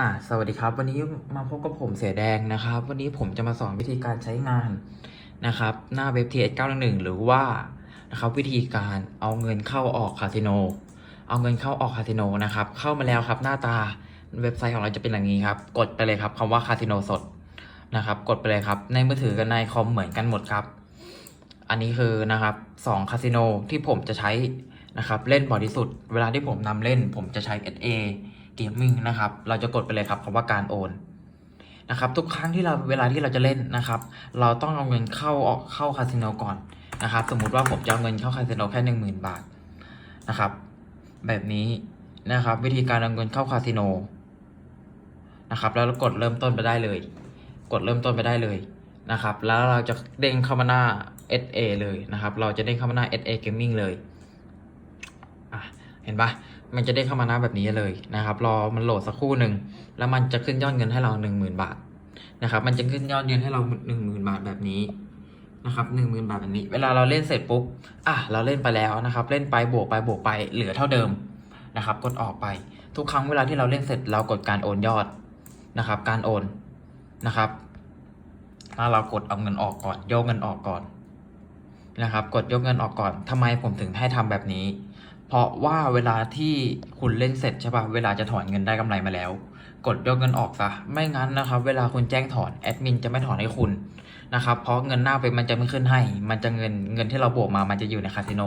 อ่าสวัสดีครับ วันนี้มาพบกับผมเสียแดงนะครับ วันนี้ผมจะมาสอนวิธีการใช้งานนะครับ หน้าเว็บ TS 911หรือว่านะครับวิธีการเอาเงินเข้าออกคาสิโน เอาเงินเข้าออกคาสิโนนะครับ เข้ามาแล้วครับหน้าตาเว็บไซต์ของเราจะเป็นอย่างนี้ครับ กดไปเลยครับคำว่าคาสิโนสดนะครับ กดไปเลยครับ ในมือถือกับในคอมเหมือนกันหมดครับ อันนี้คือนะครับสองคาสิโนที่ผมจะใช้นะครับ เล่นบ่อยที่สุด เวลาที่ผมนำเล่น ผมจะใช้ SA Gaming นะครับ เราจะกดไปเลยครับคำว่าการโอนนะครับ ทุกครั้งที่เราเวลาที่เราจะเล่นนะครับ เราต้องเอาเงินเข้าออกเข้าคาสิโนก่อนนะครับ สมมุติว่าผมจะเอาเงินเข้าคาสิโนแค่หนึ่งหมื่นบาทนะครับ แบบนี้นะครับ วิธีการเอาเงินเข้าคาสิโนนะครับ แล้วกดเริ่มต้นไปได้เลย กดเริ่มต้นไปได้เลยนะครับ แล้วเราจะเด้งเข้ามาหน้า SA เลยนะครับ เราจะเด้งเข้ามาหน้า SA Gaming เลย เห็นปะมันจะได้เข้ามาหน้าแบบนี้เลยนะครับ รอมันโหลดสักครู่หนึ่งแล้วมันจะขึ้นยอดเงินให้เราหนึ่งหมื่นบาทนะครับ มันจะขึ้นยอดเงินให้เราหนึ่งหมื่นบาทแบบนี้นะครับหนึ่งหมื่นบาทแบบนี้ เวลาเราเล่นเสร็จปุ๊บ อะ เราเล่นไปแล้วนะครับ เล่นไปบวกไปบวกไป เหลือเท่าเดิมนะครับ กดออกไป ทุกครั้งเวลาที่เราเล่นเสร็จเรากดการโอนยอดนะครับ การโอนนะครับแล้วเรากดเอาเงินออกก่อน โยกเงินออกก่อนนะครับ กดยกเงินออกก่อนทำไมผมถึงให้ทำแบบนี้ เพราะว่าเวลาที่คุณเล่นเสร็จใช่ปะเวลาจะถอนเงินได้กำไรมาแล้ว กดยกเงินออกซะ ไม่งั้นนะครับ เวลาคุณแจ้งถอนแอดมินจะไม่ถอนให้คุณนะครับ เพราะเงินหน้าไปมันจะไม่ขึ้นให้ มันจะเงินเงินที่เราบวกมา มันจะอยู่ในคาสิโน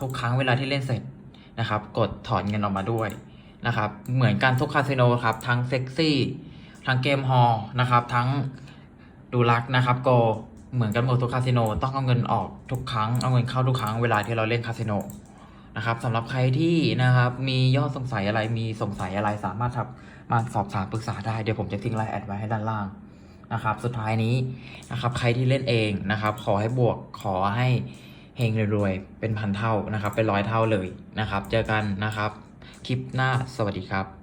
ทุกครั้งเวลาที่เล่นเสร็จนะครับ กดถอนเงินออกมาด้วยนะครับ เหมือนกันทุกคาสิโนครับ ทั้งเซ็กซี่ ทั้งเกมฮอลนะครับ ทั้งดูรักนะครับโกเหมือนกันหมดทุกคาสิโน ต้องเอาเงินออกทุกครั้ง เอาเงินเข้าทุกครั้งเวลาที่เราเล่นคาสิโน นะครับสำหรับใครที่นะครับมียอดสงสัยอะไรมีสงสัยอะไรสามารถทักมาสอบถามปรึกษาได้เดี๋ยวผมจะทิ้งไลน์แอดไว้ให้ด้านล่างนะครับ สุดท้ายนี้นะครับใครที่เล่นเองนะครับ ขอให้บวกขอให้เฮงรวยๆเป็นพันเท่านะครับ เป็นร้อยเท่าเลยนะครับ เจอกันนะครับ คลิปหน้าสวัสดีครับ